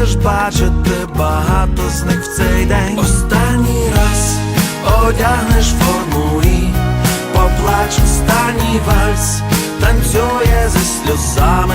будеш бачити багато з них в цей день. Останній раз одягнеш форму і поплач останній вальс, танцює зі сльозами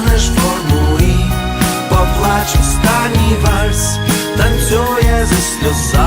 Одягнеш форму і поплач останній вальс, танцює зі сльозами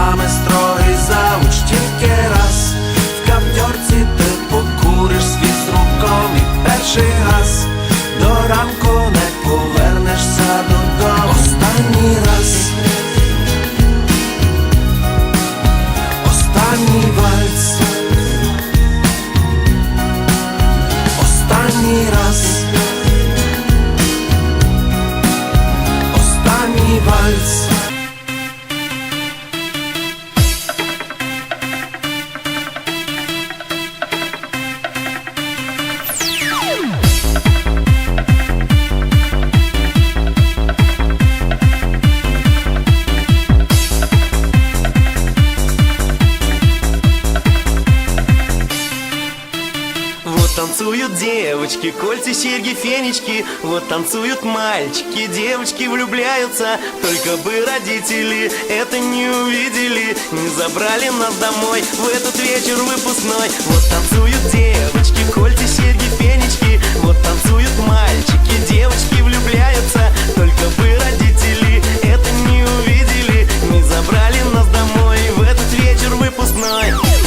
танцуют девочки, кольца, серьги, фенечки. Вот танцуют мальчики, девочки влюбляются. Только бы родители это не увидели Не забрали нас домой в этот вечер выпускной. Вот танцуют девочки, кольца, серьги, фенечки. Вот танцуют мальчики, девочки влюбляются. Только бы родители это не увидели Не забрали нас домой в этот вечер выпускной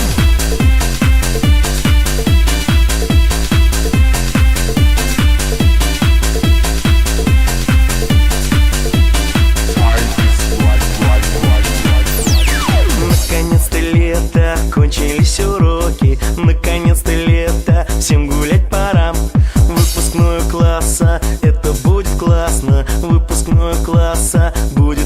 будет